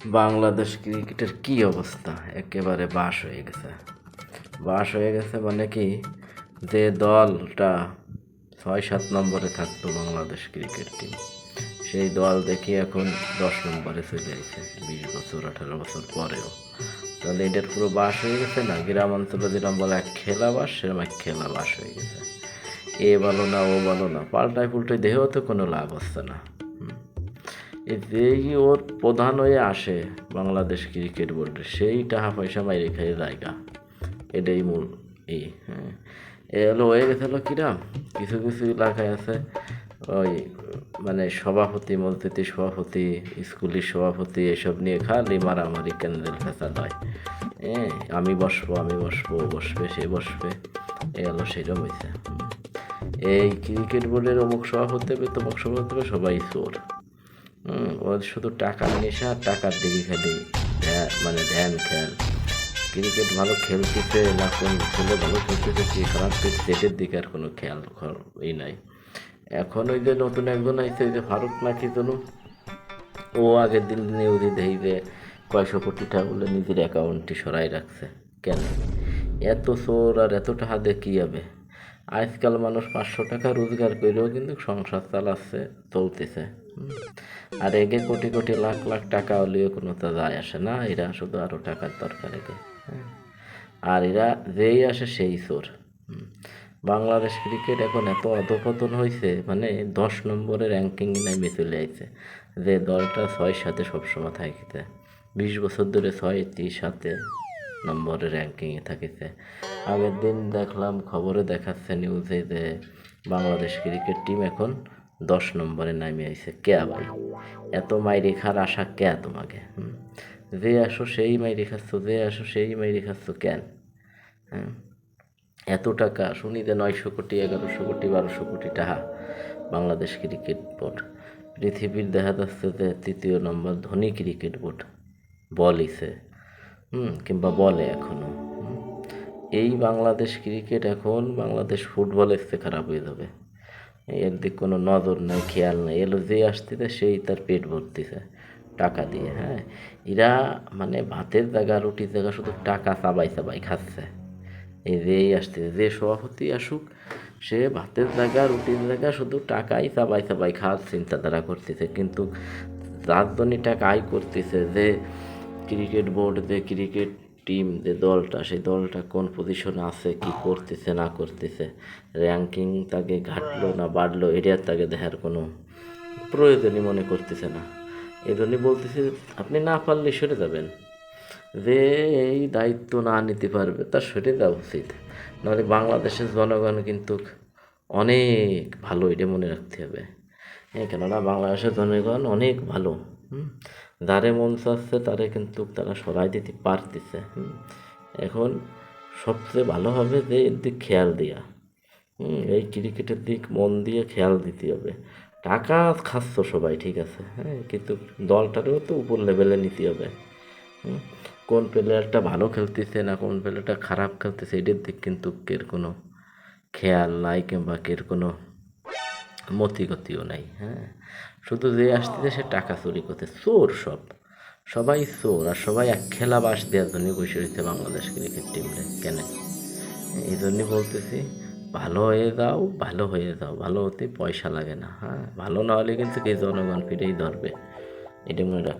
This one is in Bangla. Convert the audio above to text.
বাংলাদেশ ক্রিকেটের কি অবস্থা? একেবারে বাস হয়ে গেছে। বাস হয়ে গেছে মানে কি? যে দলটা ছয় সাত নম্বরে থাকতো বাংলাদেশ ক্রিকেট টিম, সেই দল দেখি এখন দশ নম্বরে চলে আসছে বিশ বছর, আঠারো বছর পরেও। তাহলে এটার পুরো বাস হয়ে গেছে না? গ্রাম অঞ্চলে যেরকম বলে এক খেলা বাস, সেরকম এক খেলা বাস হয়ে গেছে। এ বলো না, ও বলো না পাল্টায় পুল্টায় দেহেও তো কোনো লাভ হচ্ছে না। যেই ওর প্রধান হয়ে আসে বাংলাদেশ ক্রিকেট বোর্ডে। সেই টাকা পয়সা বাইরে খেয়ে জায়গা এটাই মূল ই হ্যাঁ। এ হলো, হয়ে হলো কিরাম কিছু কিছু এলাকায় আছে ওই মানে সভাপতি মন্ত্রী সভাপতি, স্কুলের সভাপতি, এসব নিয়ে খালি মারামারি ক্যান্ডেল ফেসাদ হয় হ্যাঁ আমি বসবো আমি বসবো, বসবে, সে বসবে। এ হলো সেরকম হয়েছে এই ক্রিকেট বোর্ডের অমুক সভাপতি হবে তমুক সভাপতি হবে সবাই চোর। ওর শুধু টাকার নেশা আর টাকার দিকে খালি মানে ধ্যান, খেয়াল। ক্রিকেট ভালো খেলতেছে না কোন ছেলে ভালো খেলতেছে কি খারাপ? এটার দিকে আর কোনো খেয়াল ই নাই। এখন ওই যে নতুন একজন আইছে যে ফারুক নাকি তনু? ও আগের দিন নিউজে দেখি যে কয়শো কোটি টাকা বলে নিজের অ্যাকাউন্টটি সরাই রাখছে। কেন? এত চোর আর এত টাকা দিয়ে কী হবে? আজকাল মানুষ পাঁচশো টাকা রোজগার করেও কিন্তু সংসার চালাচ্ছে, চলতেছে। আর এগে কোটি কোটি লাখ লাখ টাকা হলেও কোনো তা যায় আসে না, এরা শুধু আরও টাকার দরকার এগে হ্যাঁ। আর এরা যেই আসে সেই চোর। বাংলাদেশ ক্রিকেট এখন এত অধপতন হয়েছে মানে দশ নম্বরের র্যাঙ্কিং নামে চলে আইছে, যে দলটা ছয় সাথে সবসময় থাকিতে বিশ বছর ধরে ছয় তিন সাথে নম্বরের র্যাঙ্কিংয়ে থাকিছে। আগের দিন দেখলাম খবরে দেখাচ্ছে নিউজে যে বাংলাদেশ ক্রিকেট টিম এখন দশ নম্বরে নামে আইছে। কে ভাই? এত মাইরি খার আশা কে তোমাকে? যে আসো সেই মাইরি খাচ্ছ, যে আসো সেই মাইরি খাচ্ছ কেন? হ্যাঁ এত টাকা, শুনি যে নয়শো কোটি, এগারোশো কোটি, বারোশো কোটি টাকা বাংলাদেশ ক্রিকেট বোর্ড পৃথিবীর দেখা যাচ্ছে যে তৃতীয় নম্বর ধনী ক্রিকেট বোর্ড বলিছে হুম, কিংবা বলে এখনও এই বাংলাদেশ ক্রিকেট এখন বাংলাদেশ ফুটবলের চেয়ে খারাপ হয়ে যাবে। এর দিক কোনো নজর নাই, খেয়াল নাই। এলো যে আসতেছে, সেই তার পেট ভরতেছে টাকা দিয়ে হ্যাঁ? এরা মানে ভাতের জায়গা, রুটির জায়গা শুধু টাকা চাবাই চাবাই খাচ্ছে। এই যে এই আসতেছে, যে সভাপতি আসুক, সে ভাতের জায়গা, রুটির জায়গা শুধু টাকাই চাবাই চাবাই খাওয়ার চিন্তাধারা করতেছে। কিন্তু যার জন্য টাকা আয় করতেছে, যে ক্রিকেট বোর্ড যে ক্রিকেট টিম যে দলটা, সেই দলটা কোন পজিশনে আছে, কি করতেছে, না করতেছে র্যাঙ্কিং তাকে ঘাটলো না বাড়লো এরিয়ার তাকে দেখার কোনো প্রয়োজনই মনে করতেছে না। এই জন্যই বলতেছে, আপনি না পারলে সরে যাবেন। যে এই দায়িত্ব না নিতে পারবে তার সরে যাওয়া উচিত। নাহলে বাংলাদেশের জনগণ কিন্তু অনেক ভালো, এটা মনে রাখতে হবে। হ্যাঁ কেননা বাংলাদেশের জনগণ অনেক ভালো। যারে মন চাচ্ছে তারে কিন্তু তারা সরাই দিতে পারতেছে এখন সবচেয়ে ভালো হবে যে এর দিক খেয়াল দেওয়া এই ক্রিকেটের দিক মন দিয়ে খেয়াল দিতে হবে। টাকা খাচ্ছ সবাই, ঠিক আছে হ্যাঁ। কিন্তু দলটারও তো উপর লেভেলে নিতে হবে কোন প্লেয়ারটা ভালো খেলতেছে না কোন প্লেয়ারটা খারাপ খেলতেছে এটার দিক কিন্তু কের কোনো খেয়াল নাই কিংবা কের কোনো মতিগতিও নাই হ্যাঁ? শুধু যে আসতেছে সে টাকা চুরি করতে, চোর সব। সবাই চোর, আর সবাই এক খেলা বাস দেওয়ার জন্য বসে রয়েছে বাংলাদেশ ক্রিকেট টিমরে কেন? এই জন্য বলতেছি, ভালো হয়ে যাও, ভালো হয়ে যাও, ভালো হতে পয়সা লাগে না হ্যাঁ? ভালো না হলে কিন্তু কে জনগণ ফিরেই ধরবে, এটা মনে রাখ